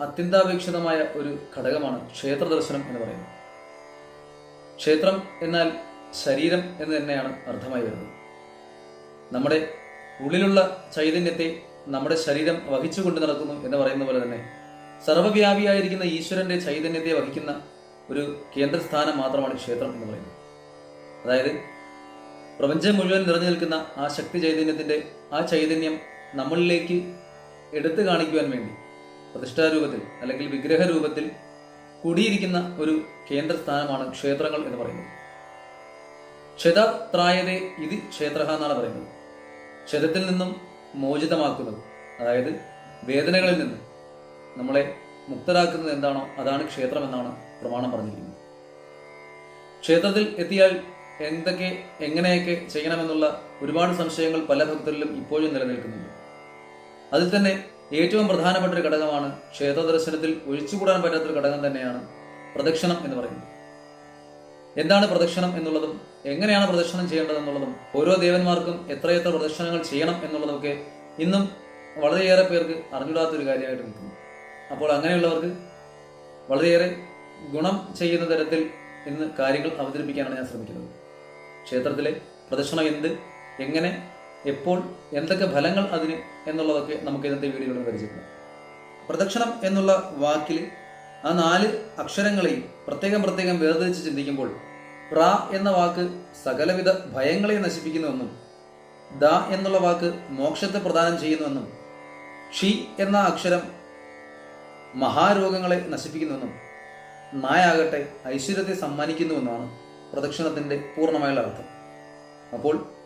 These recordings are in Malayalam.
അത്യന്താപേക്ഷിതമായ ഒരു ഘടകമാണ് ക്ഷേത്ര ദർശനം എന്ന് പറയുന്നത്. ക്ഷേത്രം എന്നാൽ ശരീരം എന്ന് തന്നെയാണ് അർത്ഥമായി വരുന്നത്. നമ്മുടെ ഉള്ളിലുള്ള ചൈതന്യത്തെ നമ്മുടെ ശരീരം വഹിച്ചുകൊണ്ട് നടക്കുന്നു എന്ന് പറയുന്ന പോലെ തന്നെ സർവവ്യാപിയായിരിക്കുന്ന ഈശ്വരന്റെ ചൈതന്യത്തെ വഹിക്കുന്ന ഒരു കേന്ദ്രസ്ഥാനം മാത്രമാണ് ക്ഷേത്രം എന്ന് പറയുന്നത്. അതായത് പ്രപഞ്ചം മുഴുവൻ നിറഞ്ഞു നിൽക്കുന്ന ആ ശക്തി ചൈതന്യത്തിന്റെ ആ ചൈതന്യം നമ്മളിലേക്ക് എടുത്തു കാണിക്കുവാൻ വേണ്ടി പ്രതിഷ്ഠാരൂപത്തിൽ അല്ലെങ്കിൽ വിഗ്രഹ രൂപത്തിൽ കൂടിയിരിക്കുന്ന ഒരു കേന്ദ്രസ്ഥാനമാണ് ക്ഷേത്രങ്ങൾ എന്ന് പറയുന്നത്. ക്ഷതത്രായത ഇത് ക്ഷേത്ര എന്നാണ് പറയുന്നത്. ക്ഷതത്തിൽ നിന്നും മോചിതമാക്കുന്നത് അതായത് വേദനകളിൽ നിന്ന് നമ്മളെ മുക്തരാക്കുന്നത് എന്താണോ അതാണ് ക്ഷേത്രം എന്നാണ് പ്രമാണം പറഞ്ഞിരിക്കുന്നത്. ക്ഷേത്രത്തിൽ എത്തിയാൽ എന്തൊക്കെ എങ്ങനെയൊക്കെ ചെയ്യണമെന്നുള്ള ഒരുപാട് സംശയങ്ങൾ പല ഭക്തരിലും ഇപ്പോഴും നിലനിൽക്കുന്നുണ്ട്. അതിൽ തന്നെ ഏറ്റവും പ്രധാനപ്പെട്ട ഒരു ഘടകമാണ് ക്ഷേത്ര ദർശനത്തിൽ ഒഴിച്ചുകൂടാൻ പറ്റാത്തൊരു ഘടകം തന്നെയാണ് പ്രദക്ഷിണം എന്ന് പറയുന്നത്. എന്താണ് പ്രദക്ഷിണം എന്നുള്ളതും എങ്ങനെയാണ് പ്രദക്ഷിണം ചെയ്യേണ്ടതെന്നുള്ളതും ഓരോ ദേവന്മാർക്കും എത്രയെത്ര പ്രദക്ഷിണങ്ങൾ ചെയ്യണം എന്നുള്ളതൊക്കെ ഇന്നും വളരെയേറെ പേർക്ക് അറിഞ്ഞിടാത്തൊരു കാര്യമായിട്ട് നിൽക്കുന്നു. അപ്പോൾ അങ്ങനെയുള്ളവർക്ക് വളരെയേറെ ഗുണം ചെയ്യുന്ന തരത്തിൽ ഇന്ന് കാര്യങ്ങൾ അവതരിപ്പിക്കാനാണ് ഞാൻ ശ്രമിക്കുന്നത്. ക്ഷേത്രത്തിലെ പ്രദക്ഷിണം എന്ത് എങ്ങനെ എപ്പോൾ എന്തൊക്കെ ഫലങ്ങൾ അതിന് എന്നുള്ളതൊക്കെ നമുക്ക് ഇന്നത്തെ വീഡിയോയിൽ പരിചയപ്പെടാം. പ്രദക്ഷിണം എന്നുള്ള വാക്കിൽ ആ നാല് അക്ഷരങ്ങളെയും പ്രത്യേകം പ്രത്യേകം വേർതിരിച്ച് ചിന്തിക്കുമ്പോൾ പ്ര എന്ന വാക്ക് സകലവിധ ഭയങ്ങളെ നശിപ്പിക്കുന്നുവെന്നും ദ എന്നുള്ള വാക്ക് മോക്ഷത്തെ പ്രദാനം ചെയ്യുന്നുവെന്നും ഷി എന്ന അക്ഷരം മഹാരോഗങ്ങളെ നശിപ്പിക്കുന്നുവെന്നും നായാകട്ടെ ഐശ്വര്യത്തെ സമ്മാനിക്കുന്നുവെന്നാണ് പ്രദക്ഷിണത്തിന്റെ പൂർണമായുള്ള അർത്ഥം. അപ്പോൾ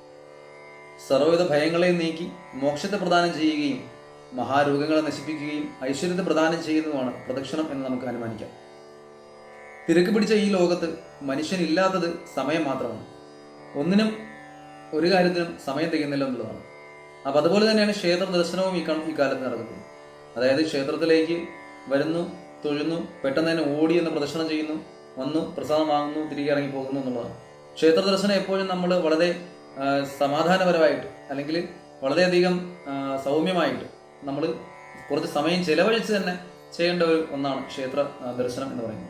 സർവവിധ ഭയങ്ങളെയും നീക്കി മോക്ഷത്തെ പ്രദാനം ചെയ്യുകയും മഹാരോഗങ്ങളെ നശിപ്പിക്കുകയും ഐശ്വര്യത്തെ പ്രദാനം ചെയ്യുന്നതുമാണ് പ്രദക്ഷിണം എന്ന് നമുക്ക് അനുമാനിക്കാം. തിരക്ക് പിടിച്ച ഈ ലോകത്ത് മനുഷ്യനില്ലാത്തത് സമയം മാത്രമാണ്. ഒന്നിനും ഒരു കാര്യത്തിനും സമയം തികയുന്നില്ല എന്നുള്ളതാണ്. അപ്പം അതുപോലെ തന്നെയാണ് ക്ഷേത്ര ദർശനവും ഈ ഈ കാലത്ത് നടക്കുന്നത്. അതായത് ക്ഷേത്രത്തിലേക്ക് വരുന്നു തൊഴുന്നു പെട്ടെന്ന് തന്നെ ഓടി എന്ന് പ്രദർശനം ചെയ്യുന്നു വന്നു പ്രസാദം വാങ്ങുന്നു തിരികെ ഇറങ്ങി പോകുന്നു എന്നുള്ളതാണ്. ക്ഷേത്ര ദർശനം എപ്പോഴും നമ്മൾ വളരെ സമാധാനപരമായിട്ട് അല്ലെങ്കിൽ വളരെയധികം സൗമ്യമായിട്ട് നമ്മൾ കുറച്ച് സമയം ചെലവഴിച്ച് തന്നെ ചെയ്യേണ്ട ഒരു ഒന്നാണ് ക്ഷേത്ര ദർശനം എന്ന് പറയുന്നത്.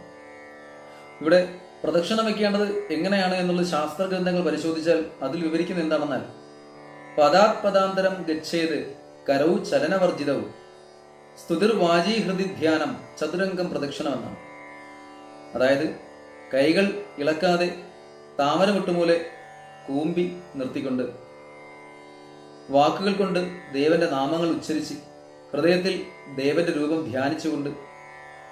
ഇവിടെ പ്രദക്ഷിണം വെക്കേണ്ടത് എങ്ങനെയാണ് എന്നുള്ള ശാസ്ത്ര ഗ്രന്ഥങ്ങൾ പരിശോധിച്ചാൽ അതിൽ വിവരിക്കുന്ന എന്താണെന്നാൽ പദാത്പദാന്തരം ഗച്ഛേത് കരവും ചലനവർജിതവും സ്തുതിർ വാജി ഹൃദി ധ്യാനം ചതുരംഗം പ്രദക്ഷിണം എന്നാണ് അതായത് കൈകൾ ഇളക്കാതെ താമര വിട്ടുമൂലെ കൂമ്പി നിർത്തിക്കൊണ്ട് വാക്കുകൾ കൊണ്ട് ദേവന്റെ നാമങ്ങൾ ഉച്ചരിച്ച് ഹൃദയത്തിൽ ദേവന്റെ രൂപം ധ്യാനിച്ചുകൊണ്ട്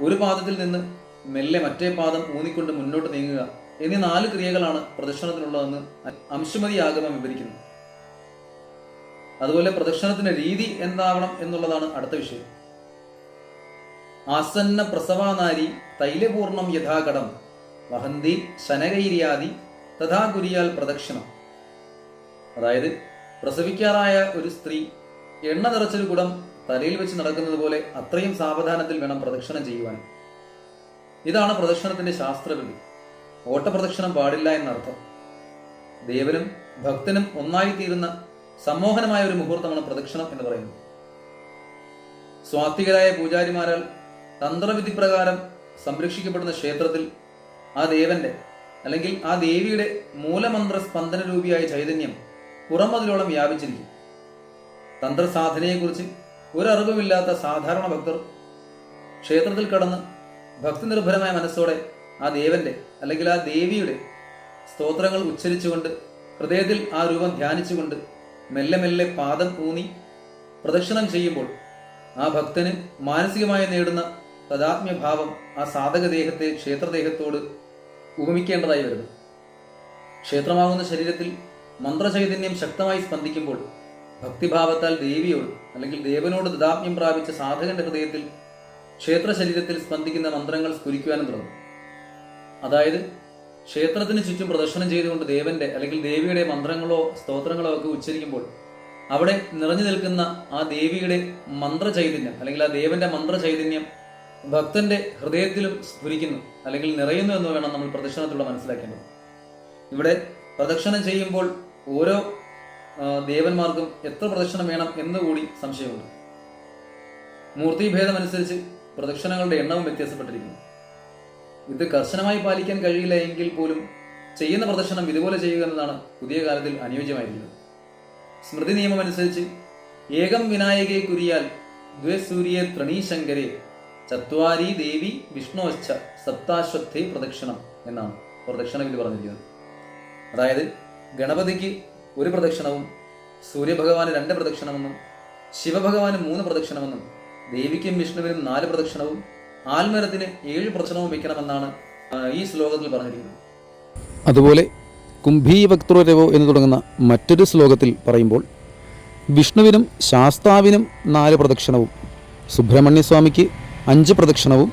ഒരു പാദത്തിൽ നിന്ന് മെല്ലെ മറ്റേ പാദം ഊന്നിക്കൊണ്ട് മുന്നോട്ട് നീങ്ങുക എന്നീ നാല് ക്രിയകളാണ് പ്രദക്ഷിണത്തിനുള്ളതെന്ന് അംശുമതി ആഗമം വിവരിക്കുന്നു. അതുപോലെ പ്രദക്ഷിണത്തിന്റെ രീതി എന്താവണം എന്നുള്ളതാണ് അടുത്ത വിഷയം. ആസന്ന പ്രസവാനാരി തൈലപൂർണം യഥാകടം വഹന്തി ശനകൈര്യാദി തഥാ കുരിയാൽ പ്രദക്ഷിണം. അതായത് പ്രസവിക്കാറായ ഒരു സ്ത്രീ എണ്ണ നിറച്ചൊരു കുടം തലയിൽ വെച്ച് നടക്കുന്നത് പോലെ അത്രയും സാവധാനത്തിൽ വേണം പ്രദക്ഷിണം ചെയ്യുവാൻ. ഇതാണ് പ്രദക്ഷിണത്തിന്റെ ശാസ്ത്രവിധി. ഓട്ടപ്രദക്ഷിണം പാടില്ല എന്നർത്ഥം. ദേവനും ഭക്തനും ഒന്നായി തീരുന്ന സമ്മോഹനമായ ഒരു മുഹൂർത്തമാണ് പ്രദക്ഷിണം എന്ന് പറയുന്നത്. സ്വാത്വികരായ പൂജാരിമാരാൽ തന്ത്രവിധി പ്രകാരം സംരക്ഷിക്കപ്പെടുന്ന ക്ഷേത്രത്തിൽ ആ ദേവന്റെ അല്ലെങ്കിൽ ആ ദേവിയുടെ മൂലമന്ത്ര സ്പന്ദന രൂപിയായ ചൈതന്യം പുറമതിലോളം വ്യാപിച്ചിരിക്കും. തന്ത്രസാധനയെക്കുറിച്ച് ഒരറിവുമില്ലാത്ത സാധാരണ ഭക്തർ ക്ഷേത്രത്തിൽ കടന്ന് ഭക്തി നിർഭരമായ മനസ്സോടെ ആ ദേവന്റെ അല്ലെങ്കിൽ ആ ദേവിയുടെ സ്തോത്രങ്ങൾ ഉച്ചരിച്ചുകൊണ്ട് ഹൃദയത്തിൽ ആ രൂപം ധ്യാനിച്ചുകൊണ്ട് മെല്ലെ മെല്ലെ പാദം ഊന്നി പ്രദക്ഷിണം ചെയ്യുമ്പോൾ ആ ഭക്തന് മാനസികമായി നേടുന്ന തദാത്മ്യഭാവം ആ സാധകദേഹത്തെ ക്ഷേത്രദേഹത്തോട് ഉപമിക്കേണ്ടതായി വരുന്നു. ക്ഷേത്രമാകുന്ന ശരീരത്തിൽ മന്ത്രചൈതന്യം ശക്തമായി സ്പന്ദിക്കുമ്പോൾ ഭക്തിഭാവത്താൽ ദേവിയോട് അല്ലെങ്കിൽ ദേവനോട് ദദാത്മ്യം പ്രാപിച്ച സാധകന്റെ ഹൃദയത്തിൽ ക്ഷേത്ര ശരീരത്തിൽ സ്പന്ദിക്കുന്ന മന്ത്രങ്ങൾ സ്ഫുരിക്കുവാനും തുടങ്ങും. അതായത് ക്ഷേത്രത്തിന് ചുറ്റും പ്രദർശനം ചെയ്തുകൊണ്ട് ദേവന്റെ അല്ലെങ്കിൽ ദേവിയുടെ മന്ത്രങ്ങളോ സ്തോത്രങ്ങളോ ഒക്കെ ഉച്ചരിക്കുമ്പോൾ അവിടെ നിറഞ്ഞു നിൽക്കുന്ന ആ ദേവിയുടെ മന്ത്രചൈതന്യം അല്ലെങ്കിൽ ആ ദേവന്റെ മന്ത്രചൈതന്യം ഭക്തന്റെ ഹൃദയത്തിലും സ്ഫുരിക്കുന്നു അല്ലെങ്കിൽ നിറയുന്നു എന്ന് വേണം നമ്മൾ പ്രദക്ഷിണത്തിലൂടെ മനസ്സിലാക്കേണ്ടത്. ഇവിടെ പ്രദക്ഷിണം ചെയ്യുമ്പോൾ ഓരോ ദേവന്മാർക്കും എത്ര പ്രദക്ഷിണം വേണം എന്നുകൂടി സംശയമുണ്ട്. മൂർത്തിഭേദമനുസരിച്ച് പ്രദക്ഷിണങ്ങളുടെ എണ്ണവും വ്യത്യാസപ്പെട്ടിരിക്കുന്നു. ഇത് കർശനമായി പാലിക്കാൻ കഴിയില്ല എങ്കിൽ പോലും ചെയ്യുന്ന പ്രദർശനം ഇതുപോലെ ചെയ്യുക എന്നതാണ് പുതിയ കാലത്തിൽ അനുയോജ്യമായിരിക്കുന്നത്. സ്മൃതി നിയമം അനുസരിച്ച് ഏകം വിനായകെ കുരിയാൽ ദ്വേ സൂര്യെ ത്രണീശങ്കരെ ചത്വാരി ദേവി വിഷ്ണുവച്ച സപ്താശ്വത്തെ പ്രദക്ഷിണം എന്നാണ് പ്രദക്ഷിണ വിധി പറഞ്ഞിരിക്കുന്നത്. അതായത് ഗണപതിക്ക് ഒരു പ്രദക്ഷിണവും സൂര്യഭഗവാന് രണ്ട് പ്രദക്ഷിണമെന്നും ശിവഭഗവാന് മൂന്ന് പ്രദക്ഷിണമെന്നും ദേവിക്കും വിഷ്ണുവിനും നാല് പ്രദക്ഷിണവും ആൽമരത്തിന് ഏഴ് പ്രദക്ഷിണവും വയ്ക്കണമെന്നാണ് ഈ ശ്ലോകത്തിൽ പറഞ്ഞിരിക്കുന്നത്. അതുപോലെ കുംഭീവക്തൃരവോ എന്ന് തുടങ്ങുന്ന മറ്റൊരു ശ്ലോകത്തിൽ പറയുമ്പോൾ വിഷ്ണുവിനും ശാസ്താവിനും നാല് പ്രദക്ഷിണവും സുബ്രഹ്മണ്യസ്വാമിക്ക് അഞ്ച് പ്രദക്ഷിണവും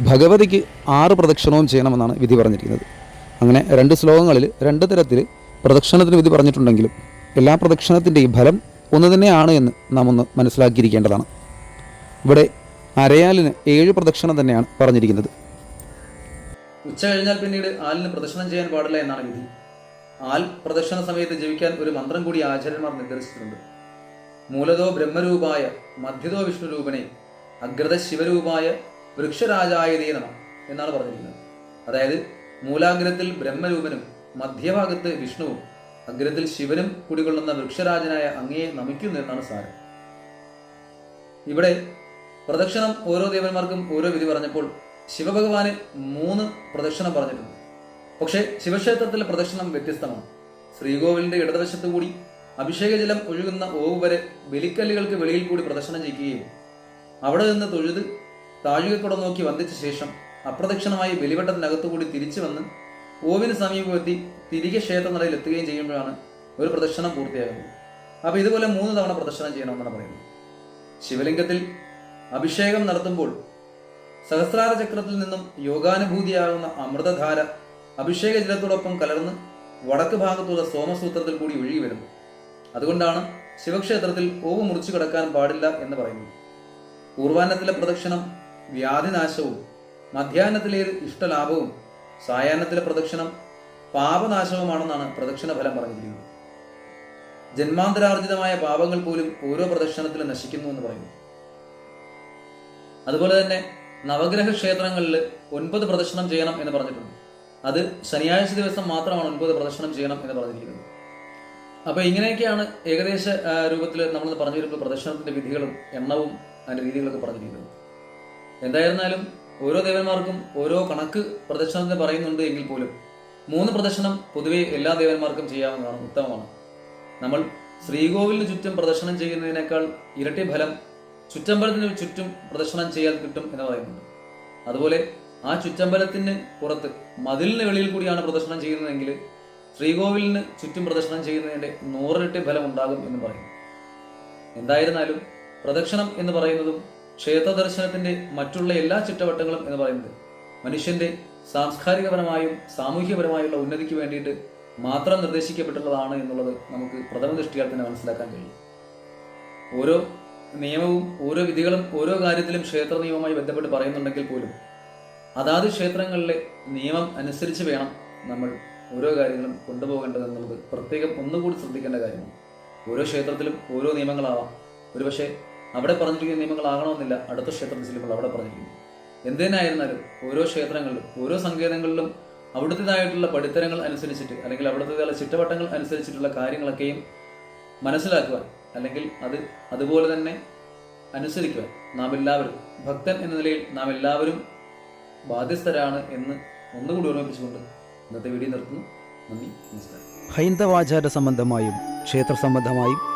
ഭഗവതിക്ക് ആറ് പ്രദക്ഷിണവും ചെയ്യണമെന്നാണ് വിധി പറഞ്ഞിരിക്കുന്നത്. അങ്ങനെ രണ്ട് ശ്ലോകങ്ങളിൽ രണ്ട് തരത്തിൽ പ്രദക്ഷിണത്തിന് വിധി പറഞ്ഞിട്ടുണ്ടെങ്കിലും എല്ലാ പ്രദക്ഷിണത്തിന്റെയും ഫലം ഒന്ന് തന്നെയാണ് എന്ന് നാം ഒന്ന് മനസ്സിലാക്കിയിരിക്കേണ്ടതാണ്. ഇവിടെ അരയാലിന് ഏഴ് പ്രദക്ഷിണം തന്നെയാണ് പറഞ്ഞിരിക്കുന്നത്. ഉച്ച കഴിഞ്ഞാൽ പിന്നീട് ആലിന് പ്രദക്ഷിണം ചെയ്യാൻ പാടില്ല എന്നാണ് വിധി. ആൽ പ്രദക്ഷിണ സമയത്ത് ജീവിക്കാൻ ഒരു മന്ത്രം കൂടി ആചാര്യന്മാർ നിർദ്ദേശിച്ചിട്ടുണ്ട്. മൂലതോ ബ്രഹ്മരൂപായ മധ്യതോ വിഷ്ണുരൂപനെ അഗ്രത ശിവരൂപായ വൃക്ഷരാജായതേ നമ എന്നാണ് പറഞ്ഞിരിക്കുന്നത്. അതായത് മൂലാഗ്രത്തിൽ ബ്രഹ്മരൂപനും മധ്യഭാഗത്ത് വിഷ്ണുവും അഗ്രത്തിൽ ശിവനും കുടികൊള്ളുന്ന വൃക്ഷരാജനായ അങ്ങയെ നമിക്കുന്നു എന്നാണ് സാരം. ഇവിടെ പ്രദക്ഷിണം ഓരോ ദേവന്മാർക്കും ഓരോ വിധി പറഞ്ഞപ്പോൾ ശിവഭഗവാന് മൂന്ന് പ്രദക്ഷിണം പറഞ്ഞിട്ടുണ്ട്. പക്ഷേ ശിവക്ഷേത്രത്തിലെ പ്രദക്ഷിണം വ്യത്യസ്തമാണ്. ശ്രീകോവിലിന്റെ ഇടതുവശത്തു കൂടി അഭിഷേകജലം ഒഴുകുന്ന ഓവ് വരെ ബലിക്കല്ലുകൾക്ക് വെളിയിൽ കൂടി പ്രദക്ഷിണം ചെയ്യുകയും അവിടെ നിന്ന് തൊഴുത് താഴികക്കുടം നോക്കി വന്ദിച്ച ശേഷം അപ്രദക്ഷിണമായി ബലിവട്ടത്തിനകത്തു കൂടി തിരിച്ചു വന്ന് ഓവിന് സമീപമെത്തി തിരികെ ക്ഷേത്രനടയിൽ എത്തുകയും ചെയ്യുമ്പോഴാണ് ഒരു പ്രദക്ഷിണം പൂർത്തിയാകുന്നത്. അപ്പോൾ ഇതുപോലെ മൂന്ന് തവണ പ്രദക്ഷിണം ചെയ്യണമെന്നാണ് പറയുന്നത്. ശിവലിംഗത്തിൽ അഭിഷേകം നടത്തുമ്പോൾ സഹസ്രാര ചക്രത്തിൽ നിന്നും യോഗാനുഭൂതിയാകുന്ന അമൃതധാര അഭിഷേക ജലത്തോടൊപ്പം കലർന്ന് വടക്ക് ഭാഗത്തുള്ള സോമസൂത്രത്തിൽ കൂടി ഒഴുകി വരുന്നു. അതുകൊണ്ടാണ് ശിവക്ഷേത്രത്തിൽ ഓവ് മുറിച്ചു കിടക്കാൻ പാടില്ല എന്ന് പറയുന്നത്. പൂർവാന്നത്തിലെ പ്രദക്ഷിണം വ്യാധിനാശവും മധ്യാഹ്നത്തിലെ ഇഷ്ടലാഭവും സായാഹ്നത്തിലെ പ്രദക്ഷിണം പാപനാശവുമാണെന്നാണ് പ്രദക്ഷിണ ഫലം പറഞ്ഞിരിക്കുന്നത്. ജന്മാന്തരാർജിതമായ പാപങ്ങൾ പോലും ഓരോ പ്രദക്ഷിണത്തിലും നശിക്കുന്നു എന്ന് പറയുന്നു. അതുപോലെ തന്നെ നവഗ്രഹ ക്ഷേത്രങ്ങളിൽ ഒൻപത് പ്രദക്ഷിണം ചെയ്യണം എന്ന് പറഞ്ഞിട്ടുണ്ട്. അത് ശനിയാഴ്ച ദിവസം മാത്രമാണ് ഒൻപത് പ്രദക്ഷിണം ചെയ്യണം എന്ന് പറഞ്ഞിരിക്കുന്നത്. അപ്പൊ ഇങ്ങനെയൊക്കെയാണ് ഏകദേശ രൂപത്തിൽ നമ്മൾ പറഞ്ഞു വരുമ്പോൾ വിധികളും എണ്ണവും അതിന്റെ രീതികളൊക്കെ പറഞ്ഞിരിക്കുന്നത്. എന്തായിരുന്നാലും ഓരോ ദേവന്മാർക്കും ഓരോ കണക്ക് പ്രദക്ഷിണത്തിന് പറയുന്നുണ്ട് എങ്കിൽ പോലും മൂന്ന് പ്രദക്ഷിണം പൊതുവെ എല്ലാ ദേവന്മാർക്കും ചെയ്യാവുന്നതാണ് ഉത്തമമാണ്. നമ്മൾ ശ്രീകോവിലിന് ചുറ്റും പ്രദക്ഷിണം ചെയ്യുന്നതിനേക്കാൾ ഇരട്ടി ഫലം ചുറ്റമ്പലത്തിന് ചുറ്റും പ്രദക്ഷിണം ചെയ്യാൻ കിട്ടും എന്ന് പറയുന്നുണ്ട്. അതുപോലെ ആ ചുറ്റമ്പലത്തിന് പുറത്ത് മതിലിന് വെളിയിൽ കൂടിയാണ് പ്രദക്ഷിണം ചെയ്യുന്നതെങ്കിൽ ശ്രീകോവിലിന് ചുറ്റും പ്രദക്ഷിണം ചെയ്യുന്നതിന്റെ നൂറിരട്ടി ഫലം ഉണ്ടാകും എന്ന് പറയുന്നു എന്തായിരുന്നാലും പ്രദക്ഷിണം എന്ന് പറയുന്നതും ക്ഷേത്ര ദർശനത്തിന്റെ മറ്റുള്ള എല്ലാ ചിട്ടവട്ടങ്ങളും എന്ന് പറയുന്നത് മനുഷ്യന്റെ സാംസ്കാരികപരമായും സാമൂഹ്യപരമായുള്ള ഉന്നതിക്ക് വേണ്ടിയിട്ട് മാത്രം നിർദ്ദേശിക്കപ്പെട്ടുള്ളതാണ് എന്നുള്ളത് നമുക്ക് പ്രഥമ ദൃഷ്ടിയാൽ തന്നെ മനസ്സിലാക്കാൻ കഴിയും. ഓരോ നിയമവും ഓരോ വിധികളും ഓരോ കാര്യത്തിലും ക്ഷേത്ര നിയമവുമായി ബന്ധപ്പെട്ട് പറയുന്നുണ്ടെങ്കിൽ പോലും അതാത് ക്ഷേത്രങ്ങളിലെ നിയമം അനുസരിച്ച് വേണം നമ്മൾ ഓരോ കാര്യങ്ങളും കൊണ്ടുപോകേണ്ടത് എന്നുള്ളത് പ്രത്യേകം ഒന്നുകൂടി ശ്രദ്ധിക്കേണ്ട കാര്യമാണ്. ഓരോ ക്ഷേത്രത്തിലും ഓരോ നിയമങ്ങളാവാം. ഒരുപക്ഷെ അവിടെ പറഞ്ഞിരിക്കുന്ന നിയമങ്ങളാകണമെന്നില്ല അടുത്ത ക്ഷേത്രത്തിൽ ചെല്ലുമ്പോൾ അവിടെ പറഞ്ഞിരിക്കുന്നു. എന്തിനായിരുന്നാലും ഓരോ ക്ഷേത്രങ്ങളിലും ഓരോ സങ്കേതങ്ങളിലും അവിടുത്തേതായിട്ടുള്ള പഠിത്തരങ്ങൾ അനുസരിച്ചിട്ട് അല്ലെങ്കിൽ അവിടുത്തേതായുള്ള ചിട്ടവട്ടങ്ങൾ അനുസരിച്ചിട്ടുള്ള കാര്യങ്ങളൊക്കെയും മനസ്സിലാക്കുവാൻ അല്ലെങ്കിൽ അത് അതുപോലെ തന്നെ അനുസരിക്കുവാൻ നാം എല്ലാവരും ഭക്തൻ എന്ന നിലയിൽ നാം എല്ലാവരും ബാധ്യസ്ഥരാണ് എന്ന് ഒന്നുകൂടി ഓർമ്മിപ്പിച്ചുകൊണ്ട് ഇന്നത്തെ വീഡിയോ നിർത്തുന്നു. നന്ദി നമസ്കാരം. ഹൈന്ദവാചാര സംബന്ധമായും ക്ഷേത്ര സംബന്ധമായും